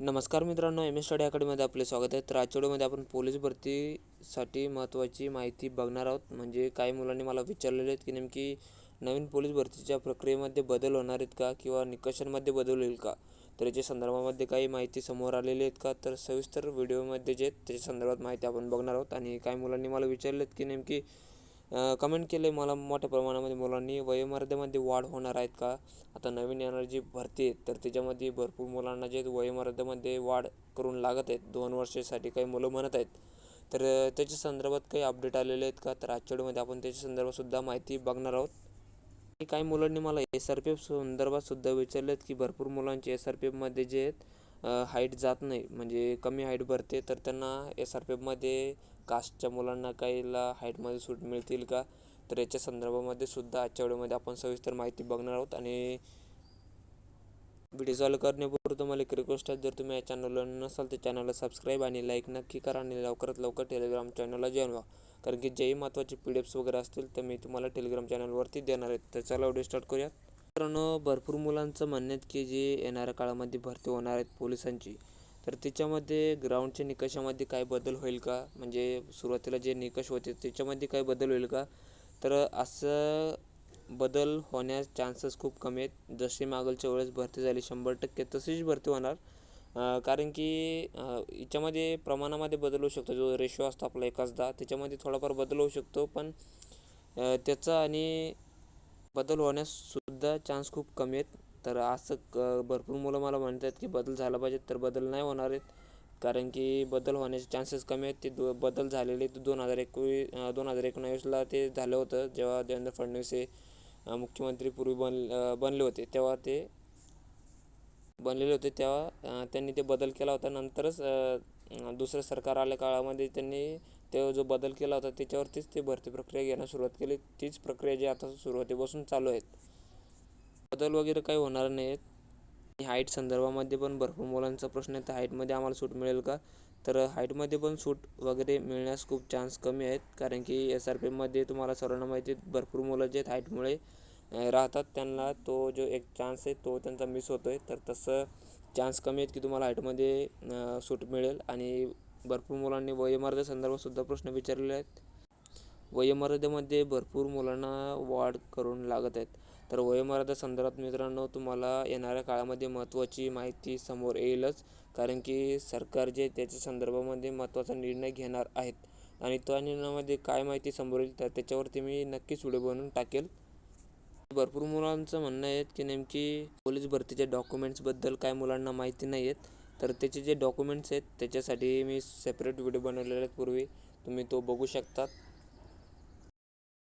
नमस्कार मित्रांनो M S study अकॅडमीमध्ये आपले स्वागत आहे. तर आजच्या व्हिडिओमध्ये आपण पोलीस भरतीसाठी महत्त्वाची माहिती बघणार आहोत. म्हणजे काही मुलांनी मला विचारलेले आहेत की नेमकी नवीन पोलीस भरतीच्या प्रक्रियेमध्ये बदल होणार आहेत का किंवा निकषांमध्ये बदल होईल का? तर याच्या संदर्भामध्ये काही माहिती समोर आलेली आहेत का? तर सविस्तर व्हिडिओमध्ये जे आहेत त्याच्या संदर्भात माहिती आपण बघणार आहोत. आणि काही मुलांनी मला विचारले आहेत की नेमकी कमेंट केले मला मोठ्या प्रमाणामध्ये मुलांनी. वयोमर्यादेमध्ये वाढ होणार आहेत का? आता नवीन येणारी जी भरती आहे तर त्याच्यामध्ये भरपूर मुलांना जे वयोमर्यादेमध्ये वाढ करून लागत आहेत. दोन वर्षासाठी काही मुलं म्हणत आहेत. तर त्याच्या संदर्भात काही अपडेट आलेले आहेत का? तर आजच्या व्हिडिओमध्ये आपण त्याच्या संदर्भातसुद्धा माहिती बघणार आहोत. काही मुलांनी मला एस आर पी एफ संदर्भातसुद्धा विचारले आहेत की भरपूर मुलांचे एस आर पी एफमध्ये जे आहेत हाईट जात नाही. म्हणजे कमी हाईट भरते तर त्यांना एस आर पी एफमध्ये कास्टच्या मुलांना काहीला हाईटमध्ये सूट मिळतील का? तर याच्या संदर्भामध्ये सुद्धा आजच्या व्हिडिओमध्ये आपण सविस्तर माहिती बघणार आहोत. आणि व्हिडिओ चालू करण्यापूर्वी तुम्हाला एक रिक्वेस्ट आहे जर तुम्ही या चॅनलला नसाल तर चॅनलला सबस्क्राईब आणि लाईक नक्की करा आणि लवकरात लवकर टेलिग्राम चॅनलला जॉईन व्हा. कारण की जेही महत्त्वाचे पी डी एफ्स वगैरे असतील तर मी तुम्हाला टेलिग्राम चॅनलवरती देणार आहेत तर चला व्हिडिओ स्टार्ट करूयात. मित्रांनो भरपूर मुलांचं म्हणणं आहेत की जे येणाऱ्या काळामध्ये भरती होणार आहेत पोलिसांची तर त्याच्यामध्ये ग्राउंडच्या निकषामध्ये काय बदल होईल का? म्हणजे सुरुवातीला जे निकष होते त्याच्यामध्ये काय बदल होईल का? तर असं बदल होण्यास चान्सेस खूप कमी आहेत. जशी मागलच्या वेळेस भरती झाली शंभर टक्के तशीच भरती होणार. कारण की याच्यामध्ये प्रमाणामध्ये बदल होऊ शकतो. जो रेशो असतो आपला एकाचदा त्याच्यामध्ये थोडाफार बदल होऊ शकतो. पण त्याचा आणि बदल होण्याससुद्धा चान्स खूप कमी आहेत. तर असं क भरपूर मुलं मला म्हणतात की बदल झाला पाहिजे तर बदल नाही होणार आहेत. कारण की बदल होण्याचे चान्सेस कमी आहेत. ते दो बदल झालेले ते दोन हजार एकवीस दोन हजार एकोणावीसला ते झालं होतं. जेव्हा देवेंद्र फडणवीस हे मुख्यमंत्री पूर्वी बन बनले होते. तेव्हा ते बनलेले होते. तेव्हा त्यांनी ते बदल केला होता. नंतरच दुसरं सरकार आल्या काळामध्ये त्यांनी ते जो बदल केला होता त्याच्यावरतीच ते भरती प्रक्रिया घेण्यास सुरुवात केली. तीच प्रक्रिया जी आता सुरुवातीपासून चालू आहेत. बदल वगैरे काही होणार नाही आहेत हाईट संदर्भामध्ये पण भरपूर मुलांचा प्रश्न आहे. तर हाईटमध्ये आम्हाला सूट मिळेल का? तर हाईटमध्ये पण सूट वगैरे मिळण्यास खूप चान्स कमी आहेत. कारण की एस आर पी तुम्हाला सर्वांना माहिती आहे भरपूर मुलं जे आहेत हाईटमुळे राहतात. त्यांना तो जो एक चान्स आहे तो त्यांचा मिस होतो आहे तर तसं चान्स कमी आहेत की तुम्हाला हाईटमध्ये सूट मिळेल. आणि भरपूर मुलांनी वयोमर्यादे संदर्भातसुद्धा प्रश्न विचारलेले आहेत. वयोमर्यादेमध्ये भरपूर मुलांना वाढ करून लागत आहेत. तर वयोमर्यादा संदर्भात मित्रांनो तुम्हाला येणाऱ्या काळामध्ये महत्त्वाची माहिती समोर येईलच. कारण की सरकार जे त्याच्या संदर्भामध्ये महत्त्वाचा निर्णय घेणार आहेत. आणि त्या निर्णयामध्ये काय माहिती समोर येईल तर त्याच्यावरती मी नक्कीच व्हिडिओ बनवून टाकेल. भरपूर मुलांचं म्हणणं आहे की नेमकी पोलीस भरतीच्या डॉक्युमेंट्सबद्दल काय मुलांना माहिती नाही आहेत तर त्याचे जे डॉक्युमेंट्स आहेत त्याच्यासाठी मी सेपरेट व्हिडिओ बनवलेले आहेत पूर्वी. तुम्ही तो बघू शकतात.